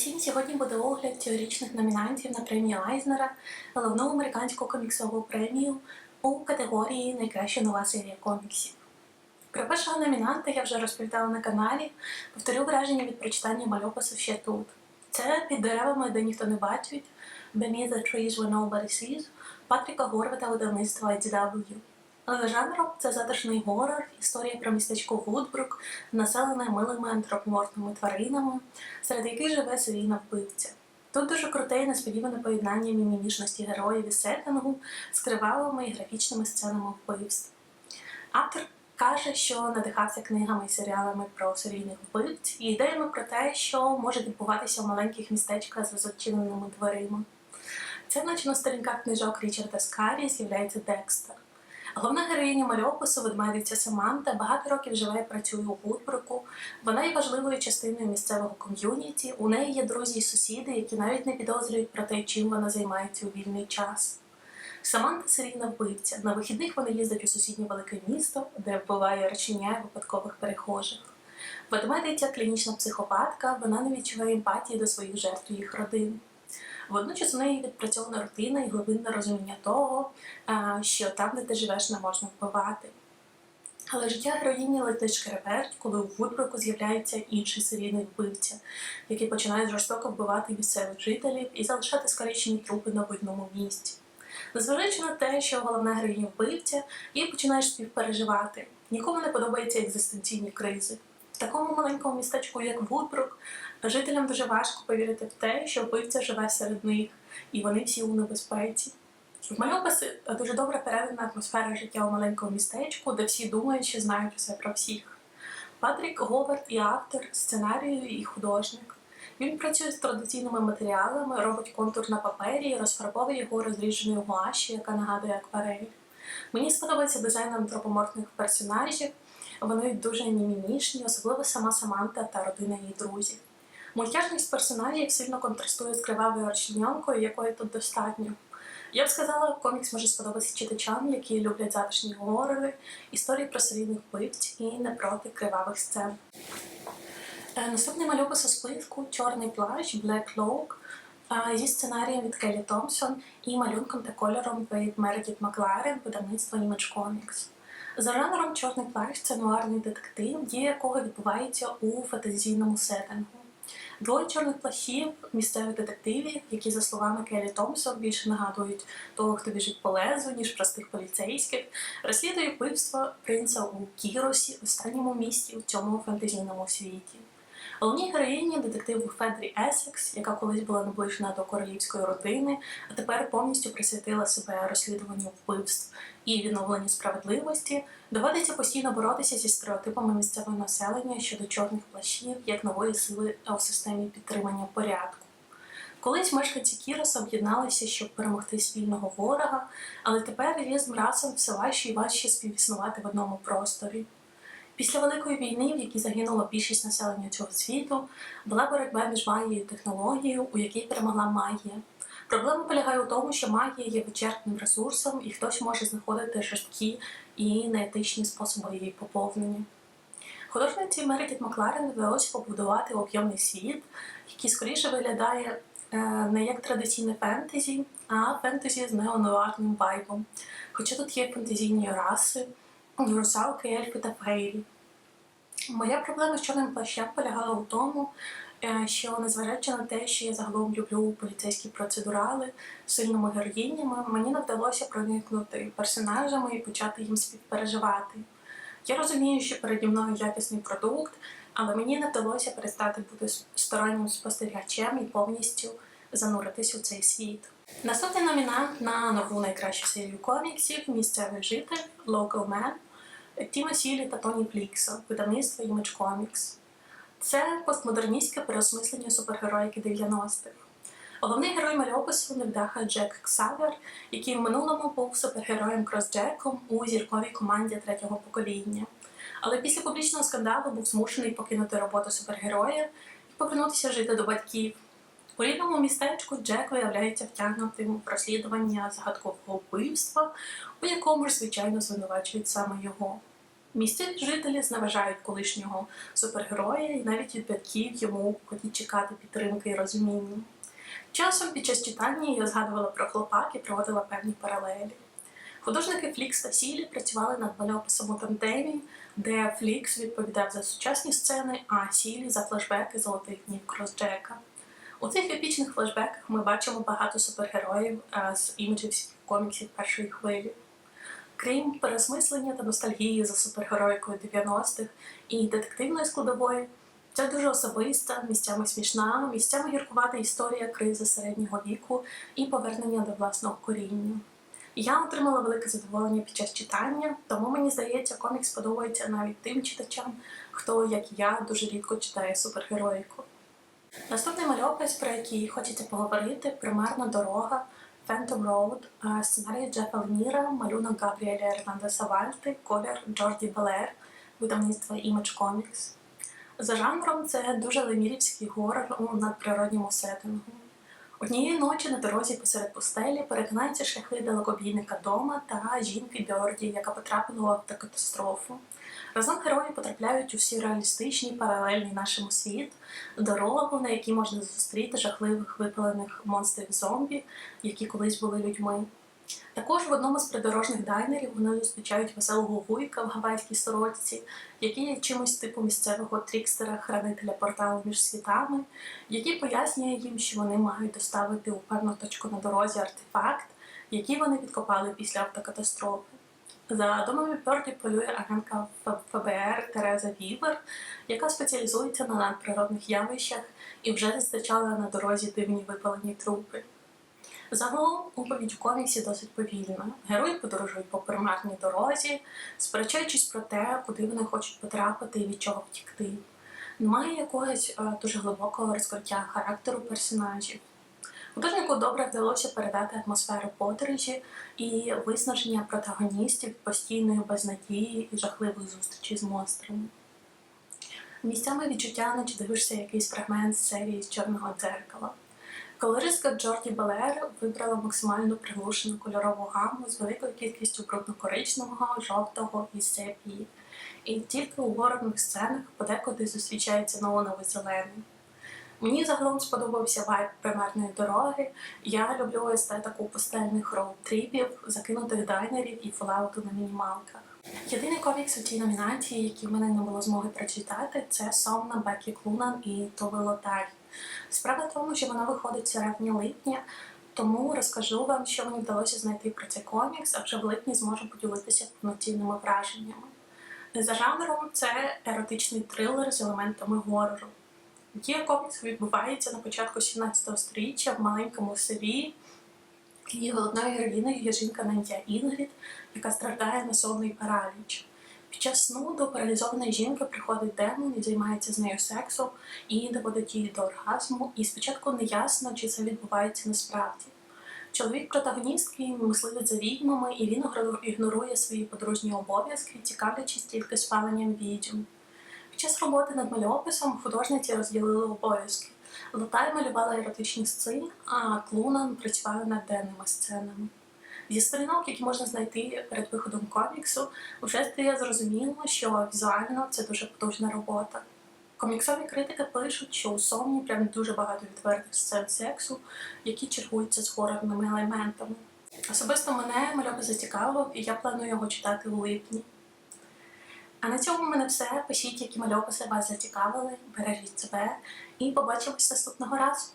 всім! Сьогодні буде огляд цьогорічних номінантів на премію Айзнера, головну американську коміксову премію у категорії Найкраща нова серія коміксів. Про першого номінанта я вже розповідала на каналі. Повторю враження від прочитання мальопису ще тут. Це під деревами, де ніхто не бачить, Beneath the Trees Where Nobody Sees Патріка Горвата видавництва IDW. Жанром це затишний горор, історія про містечко Вудбрук, населене милими антропоморфними тваринами, серед яких живе серійна вбивця. Тут дуже круте і несподіване поєднання мімімішності героїв і сеттингу з кривавими і графічними сценами вбивств. Автор каже, що надихався книгами і серіалами про серійних вбивць і ідеями про те, що може відбуватися в маленьких містечках з зачиненими дверима. Це наче на сторінках книжок Річарда Скарі з'являється Декстер. Головна героїня мальопису ведмедиця Саманта багато років живе і працює у Вудбруку. Вона є важливою частиною місцевого ком'юніті. У неї є друзі і сусіди, які навіть не підозрюють про те, чим вона займається у вільний час. Саманта серійна вбивця. На вихідних вона їздить у сусіднє велике місто, де вбиває речення випадкових перехожих. Ведмедиця клінічна психопатка, вона не відчуває емпатії до своїх жертв і їх родин. Водночас у неї відпрацьована рутина і глибинне розуміння того, що там, де ти живеш, не можна вбивати. Але життя героїні летить шкереберть, коли у Вудбруку з'являється інший серійний вбивця, який починає жорстоко вбивати місцевих жителів і залишати скорічені трупи на видному місці. Незважаючи на те, що головна героїня вбивця, їй починаєш співпереживати. Нікому не подобаються екзистенційні кризи. Такому маленькому містечку, як Вудбрук, жителям дуже важко повірити в те, що вбивця живе серед них, і вони всі у небезпеці. В мальописі дуже добре передана атмосфера життя у маленькому містечку, де всі думають, що знають все про всіх. Патрік Говард і автор сценарію і художник. Він працює з традиційними матеріалами, робить контур на папері і розфарбовує його розрідженою гуаші, яка нагадує акварель. Мені сподобається дизайн антропоморфних персонажів. Вони дуже мімімішні, особливо сама Саманта та родина її друзів. Мультяшність персонажів сильно контрастує з кривавою розчленянкою, якої тут достатньо. Я б сказала, комікс може сподобатися читачам, які люблять затишні горори, історії про серійних вбивць і не проти кривавих сцен. Е, Наступний мальопис у списку Чорний плащ Black Cloak е, зі сценарієм від Келлі Томпсон і малюнком та кольором від Мередіт Макларен, видавництво Image Comics. За жанром Чорний плащ це нуарний детектив, дія якого відбувається у фантазійному сеттингу. Двоє чорних плащів місцевих детективів, які, за словами Келі Томпсон, більше нагадують того, хто біжить по лезу, ніж простих поліцейських, розслідує вбивство принца у Кіросі, останньому місті у цьому фантазійному світі. Головній героїні детективу Федрі Есекс, яка колись була наближена до королівської родини, а тепер повністю присвятила себе розслідуванню вбивств і відновленню справедливості, доводиться постійно боротися зі стереотипами місцевого населення щодо чорних плащів як нової сили у системі підтримання порядку. Колись мешканці Кіроса об'єдналися, щоб перемогти спільного ворога, але тепер різним расам все важче і важче співіснувати в одному просторі. Після Великої війни, в якій загинула більшість населення цього світу, була боротьба між магією і технологією, у якій перемогла магія. Проблема полягає у тому, що магія є вичерпним ресурсом, і хтось може знаходити жорсткі і неетичні способи її поповнення. Художниці Мередіт Макларен вдалося побудувати об'ємний світ, який скоріше виглядає е, не як традиційне фентезі, а фентезі з неонуарним вайбом. Хоча тут є фантазійні раси, русалки, ельфи та фейрі. Моя проблема з чорним плащем полягала у тому, е, що незважаючи на те, що я загалом люблю поліцейські процедурали з сильними героїнями, мені не вдалося проникнути персонажами і почати їм співпереживати. Я розумію, що переді мною якісний продукт, але мені не вдалося перестати бути стороннім спостерігачем і повністю зануритись у цей світ. Наступний номінант на нову найкращу серію коміксів місцевий житель Local Man Тіма Сілі та Тоні Плікса, видавництво Image Comics. Це постмодерністське переосмислення супергероїки 90-х. Головний герой мальопису невдаха Джек Ксавер, який в минулому був супергероєм Кросджеком у зірковій команді третього покоління. Але після публічного скандалу був змушений покинути роботу супергероя і повернутися жити до батьків. У рідному містечку Джек виявляється втягнутим в розслідування загадкового вбивства, у якому ж, звичайно, звинувачують саме його. Місцеві жителі зневажають колишнього супергероя і навіть від батьків йому ходять чекати підтримки і розуміння. Часом під час читання я згадувала про хлопак і проводила певні паралелі. Художники Флікс та Сілі працювали над мальописом у тандемі, де Флікс відповідав за сучасні сцени, а Сілі за флешбеки золотих днів Кросджека. У цих епічних флешбеках ми бачимо багато супергероїв з іміджів коміксів першої хвилі. Крім переосмислення та ностальгії за супергероїкою 90-х і детективної складової, це дуже особиста, місцями смішна, місцями гіркувата історія кризи середнього віку і повернення до власного коріння. Я отримала велике задоволення під час читання, тому мені здається, комікс подобається навіть тим читачам, хто, як і я, дуже рідко читає супергероїку. Наступний мальопис, про який хочеться поговорити, примарна дорога, Phantom Road, сценарій Джефа Леніра, малюнок Габріеля Ернандеса Вальти, колір Джорді Белер, видавництво Image Comics. За жанром це дуже лемірівський горор у надприродньому сеттингу. Однієї ночі на дорозі посеред пустелі перетинаються шляхи далекобійника Дома та жінки Бьорді, яка потрапила в автокатастрофу. Разом герої потрапляють у всі реалістичні, паралельні нашому світ, дорогу, на якій можна зустріти жахливих випалених монстрів зомбі, які колись були людьми. Також в одному з придорожних дайнерів вони зустрічають веселого вуйка в гавайській сорочці, який є чимось типу місцевого трікстера-хранителя порталу між світами, який пояснює їм, що вони мають доставити у певну точку на дорозі артефакт, який вони відкопали після автокатастрофи. За домами Бьорді полює агентка ФБР Тереза Вівер, яка спеціалізується на надприродних явищах і вже зустрічала на дорозі дивні випалені трупи. Загалом оповідь у коміксі досить повільна. Герої подорожують по примарній дорозі, сперечаючись про те, куди вони хочуть потрапити і від чого втікти. Немає якогось е, дуже глибокого розкриття характеру персонажів. Художнику добре вдалося передати атмосферу подорожі і виснаження протагоністів постійної безнадії і жахливих зустрічей з монстрами. Місцями відчуття, наче дивишся якийсь фрагмент з серії з чорного дзеркала. Колористка Джорді Белер вибрала максимально приглушену кольорову гаму з великою кількістю брудно-коричневого, жовтого і сепії. І тільки у горних сценах подекуди зустрічається неоновий зелений. Мені загалом сподобався вайб примарної дороги. Я люблю естетику пустельних роуд-тріпів, закинутих дайнерів і фолауту на мінімалках. Єдиний комікс у цій номінації, який в мене не було змоги прочитати, це Сомна Бекі Клунан і Тове Лотарі. Справа в тому, що вона виходить в липня, тому розкажу вам, що мені вдалося знайти про цей комікс, а вже в липні зможу поділитися повноцінними враженнями. За жанром це еротичний трилер з елементами горору. Дія коміксу відбувається на початку 17 століття в маленькому селі. Її головною героїною є жінка на ім'я Інгрід, яка страждає на сонний параліч. Під час сну до паралізованої жінки приходить демон і займається з нею сексом і доводить її до оргазму. І спочатку не ясно, чи це відбувається насправді. Чоловік протагоністки мисливець за відьмами, і він ігнорує свої подружні обов'язки, цікавлячись тільки спаленням відьм. Час роботи над мальописом художниці розділили обов'язки. Лотай малювала еротичні сцени, а Клунан працювала над денними сценами. Зі сторінок, які можна знайти перед виходом коміксу, вже стає зрозуміло, що візуально це дуже потужна робота. Коміксові критики пишуть, що у Сомні прям дуже багато відвертих сцен сексу, які чергуються з хорорними елементами. Особисто мене мальопис зацікавив, і я планую його читати у липні. А на цьому в мене все. Пишіть, які мальописи вас зацікавили, бережіть себе і побачимось наступного разу.